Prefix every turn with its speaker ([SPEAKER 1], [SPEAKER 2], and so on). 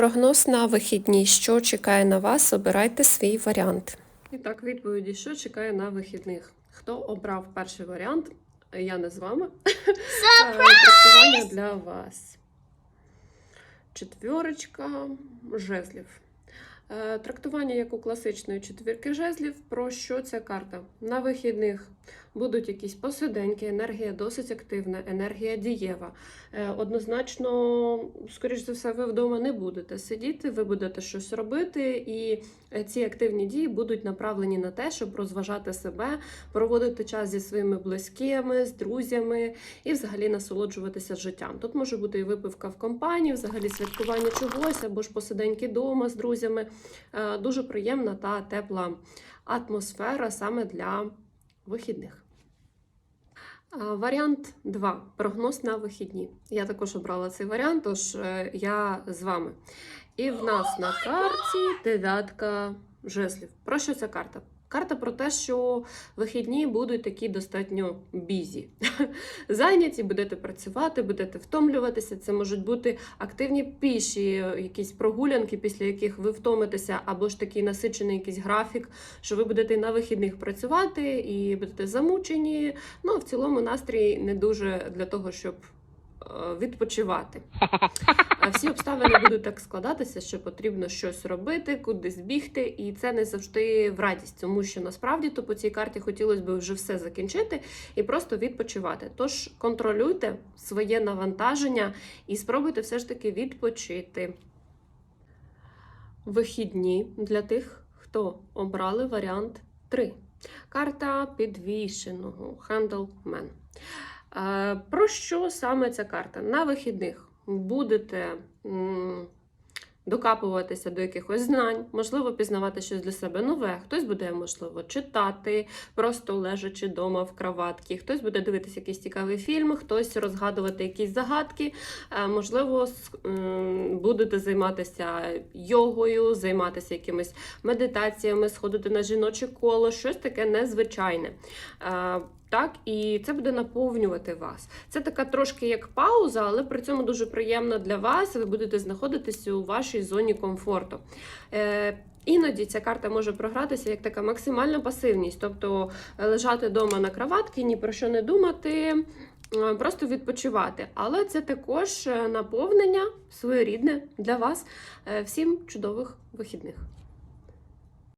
[SPEAKER 1] Прогноз на вихідні. Що чекає на вас? Обирайте свій варіант.
[SPEAKER 2] І так, відповіді, що чекає на вихідних. Хто обрав перший варіант? Я не з вами. Е, Трактування для вас. Четвірочка жезлів. Е, Трактування як у класичної четвірки жезлів. Про що ця карта? На вихідних будуть якісь посиденьки, енергія досить активна, енергія дієва. Е, Однозначно, скоріш за все, ви вдома не будете сидіти, ви будете щось робити, і е, ці активні дії будуть направлені на те, щоб розважати себе, проводити час зі своїми близькими, з друзями і взагалі насолоджуватися життям. Тут може бути і випивка в компанії, взагалі святкування чогось, або ж посиденьки вдома з друзями. Е, Дуже приємна та тепла атмосфера саме для вихідних. Варіант 2. Прогноз на вихідні. Я також обрала цей варіант, тож е, я з вами. І в нас на карті дев'ятка жезлів. Про що ця карта? Карта про те, що вихідні будуть такі достатньо бізі. Зайняті, будете працювати, будете втомлюватися. Це можуть бути активні піші, якісь прогулянки, після яких ви втомитеся, або ж такий насичений якийсь графік, що ви будете на вихідних працювати і будете замучені. Ну, в цілому настрій не дуже для того, щоб відпочивати. А всі обставини будуть так складатися, що потрібно щось робити, кудись бігти, і це не завжди в радість, тому що насправді то по цій карті хотілося б вже все закінчити і просто відпочивати. Тож контролюйте своє навантаження і спробуйте все ж таки відпочити. Вихідні для тих, хто обрали варіант 3. Карта підвішеного Handleman. Про що саме ця карта? На вихідних будете докапуватися до якихось знань, можливо, пізнавати щось для себе нове. Хтось буде, можливо, читати, просто лежачи вдома в кроватці, хтось буде дивитися якийсь цікавий фільм, хтось розгадувати якісь загадки. Можливо, будете займатися йогою, займатися якимись медитаціями, сходити на жіноче коло, щось таке незвичайне. Так, і це буде наповнювати вас. Це така трошки як пауза, але при цьому дуже приємна для вас. Ви будете знаходитися у вашій зоні комфорту. Е, Іноді ця карта може програтися як така максимальна пасивність, тобто е, лежати вдома на кроватці, ні про що не думати, е, просто відпочивати. Але це також е, наповнення своєрідне для вас. Всім чудових вихідних.